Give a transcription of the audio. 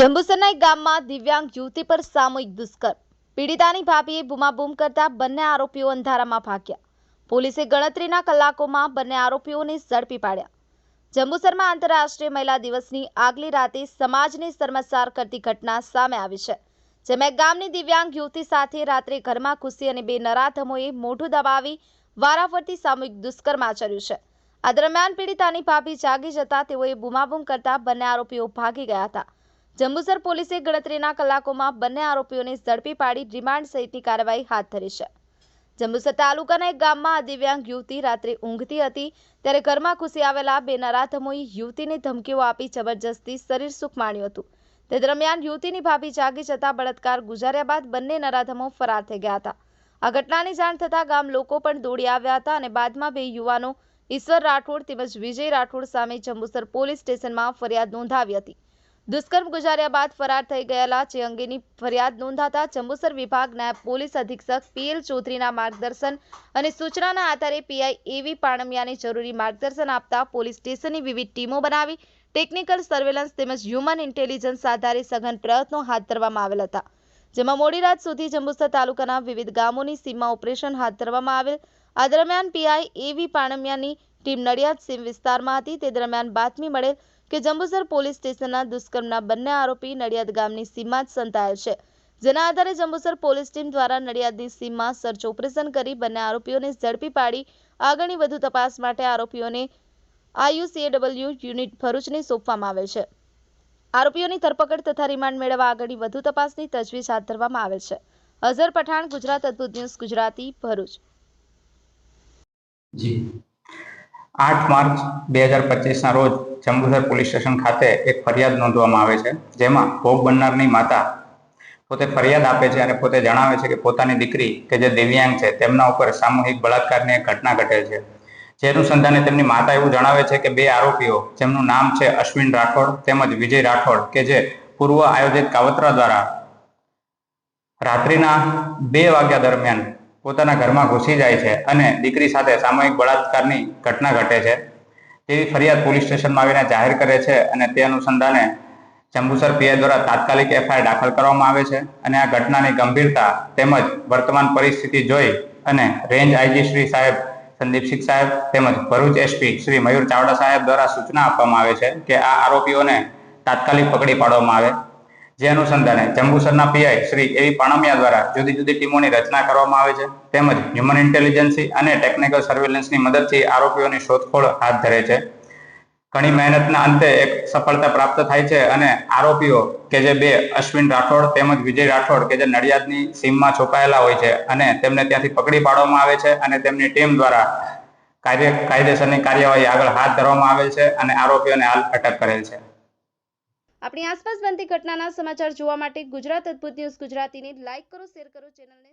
જંબુસરના ગામમાં દિવ્યાંગ યુવતી પર સામૂહિક દુષ્કર્મ. પીડિતાની ભાભીએ બૂમાબૂમ કરતા બંને આરોપીઓ અંધારામાં ભાગ્યા. પોલીસે ગણતરીના કલાકોમાં બંને આરોપીઓને ઝડપી પાડ્યા. જંબુસરમાં આંતરરાષ્ટ્રીય મહિલા દિવસની આગલી રાતે સમાજને શર્મસાર કરતી ઘટના સામે આવી છે, જેમાં ગામની દિવ્યાંગ યુવતી સાથે રાત્રે ઘરમાં ઘૂસી અને બે નરાધમોએ મોઢું દબાવી વારાફરતી સામૂહિક દુષ્કર્મ આચર્યું છે. આ દરમિયાન પીડિતાની ભાભી જાગી જતા તેઓએ બૂમાબૂમ કરતા બંને આરોપીઓ ભાગી ગયા હતા. જંબુસર પોલીસે ગણતરીના કલાકોમાં બંને આરોપીઓને ઝડપી પાડી રિમાન્ડ સહિતની કાર્યવાહી હાથ ધરી છે. જંબુસર તાલુકાના એક ગામમાં દિવ્યાંગ યુવતી રાત્રે ઊંઘતી હતી, ત્યારે ઘરમાં ઘૂસી આવેલા બે નરાધમોએ યુવતીને ધમકીઓ આપી જબરજસ્તી શરીર સુખ માણ્યું હતું. તે દરમિયાન યુવતીની ભાભી જાગી જતા બળાત્કાર ગુજાર્યા બાદ બંને નરાધમો ફરાર થઈ ગયા હતા. આ ઘટનાની જાણ થતાં ગામ લોકો પણ દોડી આવ્યા હતા અને બાદમાં બે યુવાનો ઈશ્વર રાઠોડ તેમજ વિજય રાઠોડ સામે જંબુસર પોલીસ સ્ટેશનમાં ફરિયાદ નોંધાવી હતી. દુષ્કર્મ ગુજાર્યા બાદ ફરાર થઈ ગયેલા જે અંગેની ફરિયાદ નોંધાતા જંબુસર વિભાગ નાયબ પોલીસ અધિક્ષક પીએલ ચૌધરીના માર્ગદર્શન અને સૂચનાના આધારે પીઆઈ એવી પાણમિયાને જરૂરી માર્ગદર્શન આપતા પોલીસ સ્ટેશનની વિવિધ ટીમો બનાવી, ટેકનિકલ સર્વેલન્સ તેમજ હ્યુમન ઇન્ટેલિજન્સ આધારે સઘન પ્રયત્નો હાથ ધરવામાં આવેલ હતા. જેમાં મોડી રાત સુધી જંબુસર તાલુકાના વિવિધ ગામોની સીમમાં ઓપરેશન હાથ ધરવામાં આવેલ. આ દરમિયાન પીઆઈ એવી પાણમિયાની ટીમ નડિયાદ સીમ વિસ્તારમાં હતી. તે દરમિયાન બાતમી મળેલ કે જંબુસર પોલીસ સ્ટેશનના દુષ્કર્મના બંને આરોપી નડિયાદ ગામની સીમમાં જ સંતાયેલ છે, જેના આધારે જંબુસર પોલીસ ટીમ દ્વારા નડિયાદની સીમમાં સર્ચ ઓપરેશન કરી બંને આરોપીઓને ઝડપી પાડી. આગળની વધુ તપાસ માટે આરોપીઓને આયુસીએડબલ્યુ યુનિટ ભરૂચને સોંપવામાં આવેલ છે. આરોપીઓની ધરપકડ તથા રિમાન્ડ મેળવવા આગળ વધુ તપાસની તજવીજ હાથ ધરવામાં આવેલ છે. અઝર પઠાણ, ગુજરાત અદ્ભુત ન્યૂઝ, ગુજરાતી ભરૂચ. આઠ માર્ચ બે હજાર પચીસના રોજ જંબુસર પોલીસ સ્ટેશન ખાતે એક ફરિયાદ નોંધવામાં આવે છે, જેમાં ભોગ બનનારની માતા પોતે ફરિયાદ આપે છે અને પોતે જણાવે છે કે પોતાની દીકરી કે જે દિવ્યાંગ છે, તેમના ઉપર સામૂહિક બળાત્કારની ઘટના ઘટેલ છે. જે અનુસંધાને તેમની માતા એવું જણાવે છે કે બે આરોપીઓ, જેમનું નામ છે અશ્વિન રાઠોડ તેમજ વિજય રાઠોડ, કે જે પૂર્વ આયોજિત કાવતરા દ્વારા રાત્રિના બે વાગ્યા દરમિયાન પોતાના ઘરમાં ઘૂસી જાય છે અને દીકરી સાથે સામૂહિક બળાત્કારની ઘટના ઘટે છે. તેવી ફરિયાદ પોલીસ સ્ટેશનમાં આવીને જાહેર કરે છે અને તે અનુસંધાને જંબુસર પીઆઈ દ્વારા તાત્કાલિક એફઆઈઆર દાખલ કરવામાં આવે છે અને આ ઘટનાની ગંભીરતા તેમજ વર્તમાન પરિસ્થિતિ જોઈ અને રેન્જ આઈજી શ્રી સાહેબ સંદીપસિંહ સાહેબ તેમજ ભરૂચ એસપી શ્રી મયુર ચાવડા સાહેબ દ્વારા સૂચના આપવામાં આવે છે કે આ આરોપીઓને તાત્કાલિક પકડી પાડવામાં આવે. જે અનુસંધાને જંબુસરના પીઆઈ શ્રી એવી પાણમિયા દ્વારા જુદી જુદી ટીમોની રચના કરવામાં આવે છે, તેમજ હ્યુમન ઇન્ટેલિજન્સી અને ટેકનિકલ સર્વેલન્સની મદદથી આરોપીઓની શોધખોળ હાથ ધરે છે. ઘણી મહેનતના અંતે એક સફળતા પ્રાપ્ત થાય છે અને આરોપીઓ કે જે બે અશ્વિન રાઠોડ તેમજ વિજય રાઠોડ કે જે નડિયાદની સીમમાં છુપાયેલા હોય છે અને તેમને ત્યાંથી પકડી પાડવામાં આવે છે અને તેમની ટીમ દ્વારા કાર્ય કાયદેસરની કાર્યવાહી આગળ હાથ ધરવામાં આવેલ છે અને આરોપીઓને હાલ અટક કરેલ છે. આપણી આસપાસ બનતી ઘટનાના સમાચાર જોવા માટે ગુજરાત અદ્ભુત ન્યૂઝ ગુજરાતીને લાઈક કરો, શેર કરો, ચેનલને